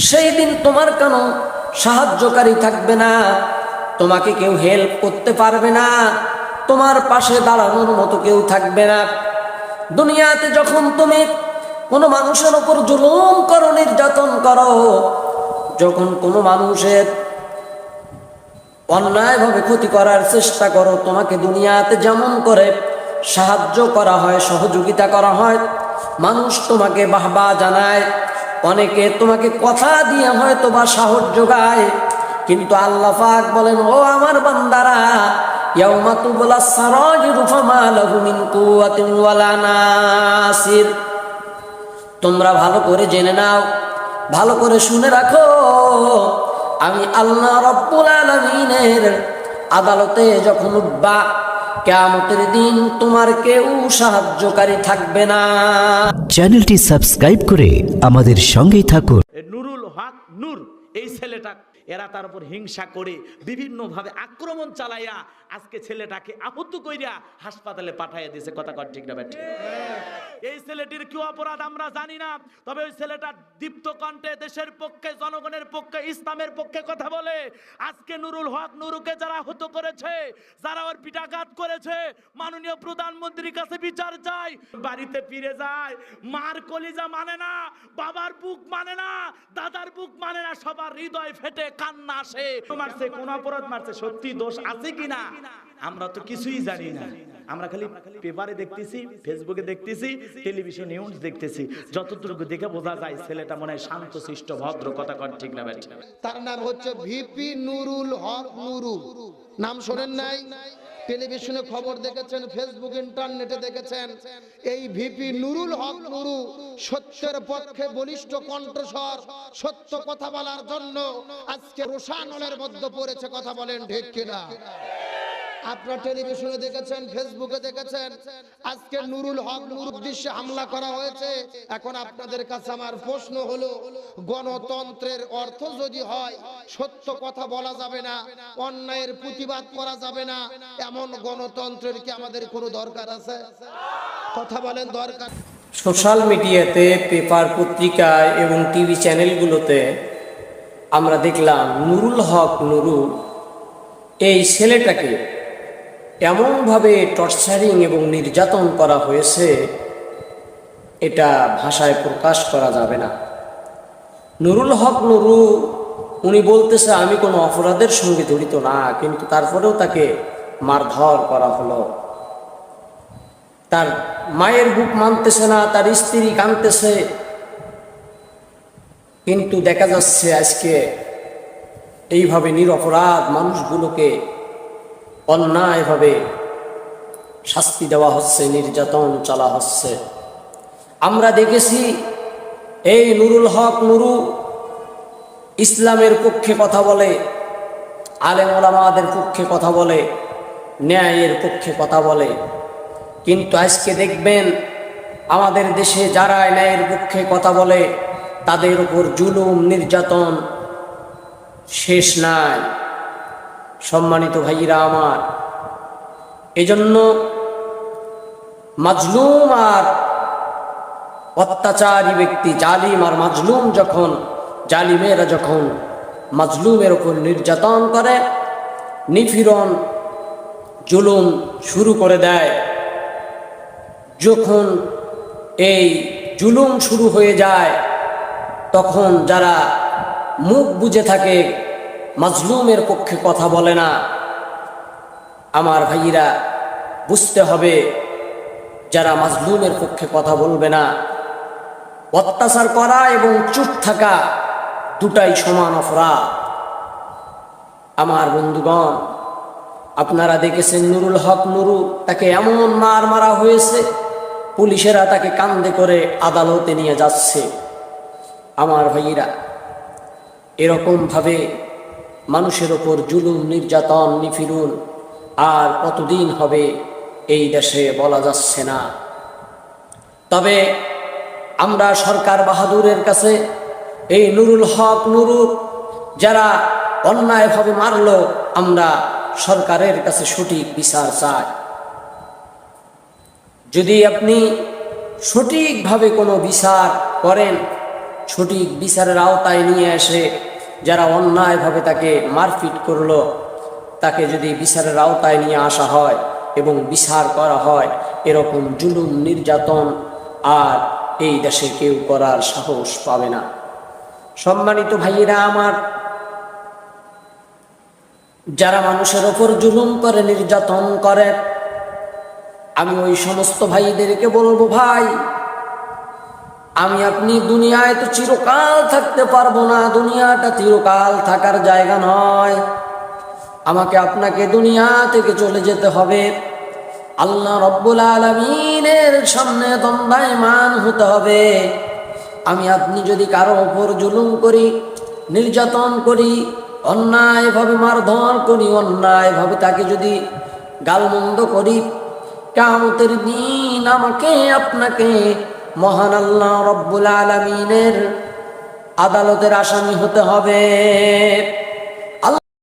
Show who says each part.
Speaker 1: সেই দিন তোমার কেন সাহায্যকারী থাকবে না? তোমাকে কেউ হেল্প করতে পারবে না। তোমার পাশে দাঁড়ানোর মতো কেউ থাকবে না। দুনিয়াতে যখন তুমি কোনো মানুষের ওপর জুলুম করো, নির্যাতন করো, যখন কোনো মানুষের অন্যায়ভাবে ক্ষতি করার চেষ্টা করো, তোমাকে দুনিয়াতে যেমন করে সাহায্য করা হয়, সহযোগিতা করা হয়, মানুষ তোমাকে বাহবা জানায়। অনেকে তোমাকে কথা দিয়ে হয়তো বা সাহস যোগায়, কিন্তু আল্লাহ পাক বলেন, ও আমার বান্দারা তোমরা ভালো করে জেনে নাও, ভালো করে শুনে রাখো, আমি আল্লাহ রব্বুল আলমিনের আদালতে যখন উঠবা কেয়ামতের দিন তোমার কেউ সাহায্যকারী থাকবে না।
Speaker 2: চ্যানেলটি সাবস্ক্রাইব করে আমাদের সঙ্গেই থাকুন।
Speaker 3: নুরুল হক নূর এই ছেলেটা এরা তার উপর হিংসা করে বিভিন্নভাবে আক্রমণ চালাইয়া আজকে ছেলেটাকে আহত কইরা হাসপাতালে পাঠাইয়া দিয়েছে। কথা কর ঠিক না এই ছেলেটির কি অপরাধ আমরা জানি না, তবে ওই ছেলেটা দীপ্ত কণ্ঠে দেশের পক্ষে, জনগণের পক্ষে, ইসলামের পক্ষে কথা বলে। আজকে নুরুল হক নুরুকে যারা আহত করেছে, যারা ওর পিটাঘাত করেছে, মাননীয় প্রধানমন্ত্রীর কাছে বিচার চাই। বাড়িতে ফিরে যায়, মার কলিজা মানে না, বাবার বুক মানে না, দাদার বুক মানে না, সবার হৃদয় ফেটে আসে, মারছে, কোন অপরাধ মারছে, সত্যি দোষ আছে কিনা? আমরা তো কিছুই জানি না। আমরা খালি পেপারে দেখতেছি, ফেসবুকে দেখতেছি, টেলিভিশন নিউজ দেখতেছি। যতটুকু দেখে বোঝা যায়, ছেলেটা মনে হয় শান্ত শিষ্ট ভদ্র, কথা কর ঠিক না
Speaker 4: তার নাম হচ্ছে ভিপি নুরুল হক নুরু নাম শোনেন নাই? টেলিভিশনে খবর দেখেছেন ফেসবুক ইন্টারনেটে দেখেছেন। এই ভিপি নুরুল হক নুরু সত্যের পক্ষে বলিষ্ঠ কণ্ঠস্বর, সত্য কথা বলার জন্য আজকে রোশানলের মধ্যে পড়েছে, কথা বলেন ঠিক কিনা? আপনারা টেলিভিশনে দেখেছেন, ফেসবুকে দেখেছেন, আজকে নুরুল হক নুর উদ্দেশ্যে হামলা করা হয়েছে। এখন আপনাদের কাছে আমার প্রশ্ন হলো, গণতন্ত্রের অর্থ যদি হয়, সত্য কথা বলা যাবে না, অন্যায়ের প্রতিবাদ করা যাবে না, এমন গণতন্ত্রের কি আমাদের কোনো দরকার আছে? কথা বলেন, দরকার।
Speaker 1: সোশ্যাল মিডিয়াতে, পেপার পত্রিকায় এবং টিভি চ্যানেলগুলোতে আমরা দেখলাম নুরুল হক নুরু এই ছেলেটাকে এমনভাবে টর্চারিং এবং নির্যাতন করা হয়েছে, এটা ভাষায় প্রকাশ করা যাবে না। নুরুল হক নুরু, উনি বলতেছে, আমি কোনো অপরাধের সঙ্গে জড়িত না, কিন্তু তারপরেও তাকে মারধর করা হলো। তার মায়ের বুক মানতেছে না, তার স্ত্রী কাঁদতেছে। কিন্তু দেখা যাচ্ছে আজকে এইভাবে নিরপরাধ মানুষগুলোকে অন্যায়ভাবে শাস্তি দেওয়া হচ্ছে, নির্যাতন চলা হচ্ছে। আমরা দেখেছি, এই নুরুল হক নুরু ইসলামের পক্ষে কথা বলে, আলেম ওলামাদের পক্ষে কথা বলে, ন্যায়ের পক্ষে কথা বলে। কিন্তু আজকে দেখবেন, আমাদের দেশে যারা ন্যায়ের পক্ষে কথা বলে, তাদের উপর জুলুম, নির্যাতন শেষ নাই। সম্মানিত ভাইরা আমার। এজন্য মাজলুম আর অত্যাচারী ব্যক্তি, জালিম আর মাজলুম যখন, জালিমেরা যখন মাজলুমের ওপর নির্যাতন করে নিফিরন জুলুম শুরু করে দেয়, যখন এই জুলুম শুরু হয়ে যায়, তখন যারা মুখ বুঝে থাকে মাজলুমের পক্ষে কথা বলে না। আমার ভাইয়েরা, বুঝতে হবে, যারা মাজলুমের পক্ষে কথা বলবে না, অত্যাচার করা এবং চুপ থাকা দুটাই সমান অপরাধ। আমার বন্ধুগণ, আপনারা দেখেছেন নুরুল হক নুরু তাকে এমন মার মারা হয়েছে, পুলিশেরা তাকে কান্দে করে আদালতে নিয়ে যাচ্ছে। আমার ভাইয়েরা, এরকমভাবে মানুষের ওপর জুলুম, নির্যাতন নিফিরুন আর কতদিন হবে এই দেশে বলা যাচ্ছে না। তবে আমরা সরকার বাহাদুরের কাছে এই নুরুল হক নুরু যারা অন্যায়ভাবে মারল, আমরা সরকারের কাছে সঠিক বিচার চাই। যদি আপনি সঠিকভাবে কোনো বিচার করেন, সঠিক বিচারের আওতায় নিয়ে এসে যারা অন্যায়ভাবে তাকে মারপিট করল, তাকে যদি বিচারের আওতায় নিয়ে আসা হয় এবং বিচার করা হয়, এরকম জুলুম, নির্যাতন আর এই দেশে কেউ করার সাহস পাবে না। সম্মানিত ভাইয়েরা আমার, যারা মানুষের ওপর জুলুম করে, নির্যাতন করে, আমি ওই সমস্ত ভাইদেরকে বলব, ভাই আমি আপনি দুনিয়ায় তো চিরকাল থাকতে পারব না, দুনিয়াটা চিরকাল থাকার জায়গা নয়। আমাকে আপনাকে দুনিয়া থেকে চলে যেতে হবে। আল্লাহ রব্বুল আলমিনের সামনে দণ্ডায়মান হতে হবে। আমি আপনি যদি কারও ওপর জুলুম করি, নির্যাতন করি, অন্যায়ভাবে মারধর করি, অন্যায়ভাবে তাকে যদি গালমন্দ করি কামতের দিন আমাকে আপনাকে মহান আল্লাহ রব্বুল আলমিনের আদালতের আসামি হতে হবে।